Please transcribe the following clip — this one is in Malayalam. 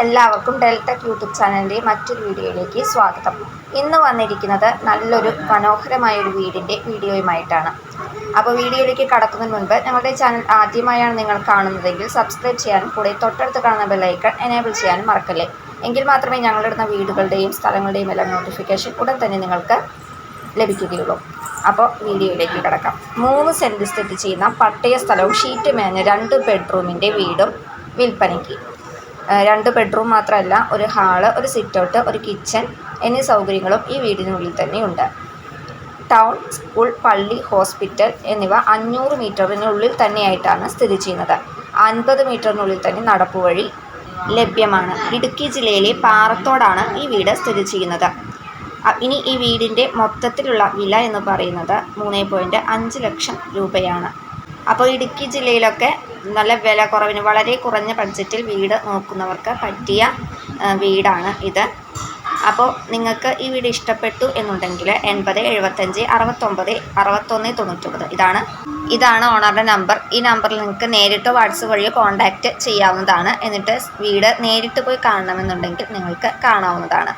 എല്ലാവർക്കും ഡെൽടെക് യൂട്യൂബ് ചാനലിന്റെ മറ്റൊരു വീഡിയോയിലേക്ക് സ്വാഗതം. ഇന്ന് വന്നിരിക്കുന്നത് നല്ലൊരു മനോഹരമായ ഒരു വീടിന്റെ വീഡിയോയുമായിട്ടാണ്. അപ്പോൾ വീഡിയോയിലേക്ക് കടക്കുന്നതിന് മുൻപ് ഞങ്ങളുടെ ചാനൽ ആദ്യമായാണ് നിങ്ങൾ കാണുന്നതെങ്കിൽ സബ്സ്ക്രൈബ് ചെയ്യാനും കൂടെ തൊട്ടടുത്ത് കാണുന്ന ബെല്ലൈക്കൺ എനേബിൾ ചെയ്യാനും മറക്കല്ലേ. എങ്കിൽ മാത്രമേ ഞങ്ങളിടുന്ന വീടുകളുടെയും സ്ഥലങ്ങളുടെയും എല്ലാം നോട്ടിഫിക്കേഷൻ ഉടൻ തന്നെ നിങ്ങൾക്ക് ലഭിക്കുകയുള്ളൂ. അപ്പോൾ വീഡിയോയിലേക്ക് കിടക്കാം. മൂന്ന് സെന്റ് സ്ഥിതി ചെയ്യുന്ന പട്ടയ സ്ഥലവും ഷീറ്റ് മേഞ്ഞ രണ്ട് ബെഡ്റൂമിന്റെ വീടും വിൽപ്പനയ്ക്ക്. രണ്ട് ബെഡ്റൂം മാത്രമല്ല ഒരു ഹാൾ ഒരു സിറ്റൗട്ട് ഒരു കിച്ചൺ എന്നീ സൗകര്യങ്ങളും ഈ വീടിനുള്ളിൽ തന്നെയുണ്ട്. ടൗൺ സ്കൂൾ പള്ളി ഹോസ്പിറ്റൽ എന്നിവ അഞ്ഞൂറ് മീറ്ററിനുള്ളിൽ തന്നെയായിട്ടാണ് സ്ഥിതി ചെയ്യുന്നത്. അൻപത് മീറ്ററിനുള്ളിൽ തന്നെ നടപ്പ് വഴി ലഭ്യമാണ്. ഇടുക്കി ജില്ലയിലെ പാറത്തോടാണ് ഈ വീട് സ്ഥിതി ചെയ്യുന്നത്. ഇനി ഈ വീടിന്റെ മൊത്തത്തിലുള്ള വില എന്ന് പറയുന്നത് മൂന്ന് പോയിന്റ് അഞ്ച് ലക്ഷം രൂപയാണ്. അപ്പോൾ ഇടുക്കി ജില്ലയിലൊക്കെ നല്ല വില കുറവിന് വളരെ കുറഞ്ഞ ബഡ്ജറ്റിൽ വീട് നോക്കുന്നവർക്ക് പറ്റിയ വീടാണ് ഇത്. അപ്പോൾ നിങ്ങൾക്ക് ഈ വീട് ഇഷ്ടപ്പെട്ടു എന്നുണ്ടെങ്കിൽ എൺപത് എഴുപത്തഞ്ച് അറുപത്തൊമ്പത് അറുപത്തൊന്ന് തൊണ്ണൂറ്റൊമ്പത് ഇതാണ്. ഇതാണ് ഓണറുടെ നമ്പർ ഈ നമ്പറിൽ നിങ്ങൾക്ക് നേരിട്ട് വാട്സപ്പ് വഴി കോൺടാക്റ്റ് ചെയ്യാവുന്നതാണ്. എന്നിട്ട് വീട് നേരിട്ട് പോയി കാണണമെന്നുണ്ടെങ്കിൽ നിങ്ങൾക്ക് കാണാവുന്നതാണ്.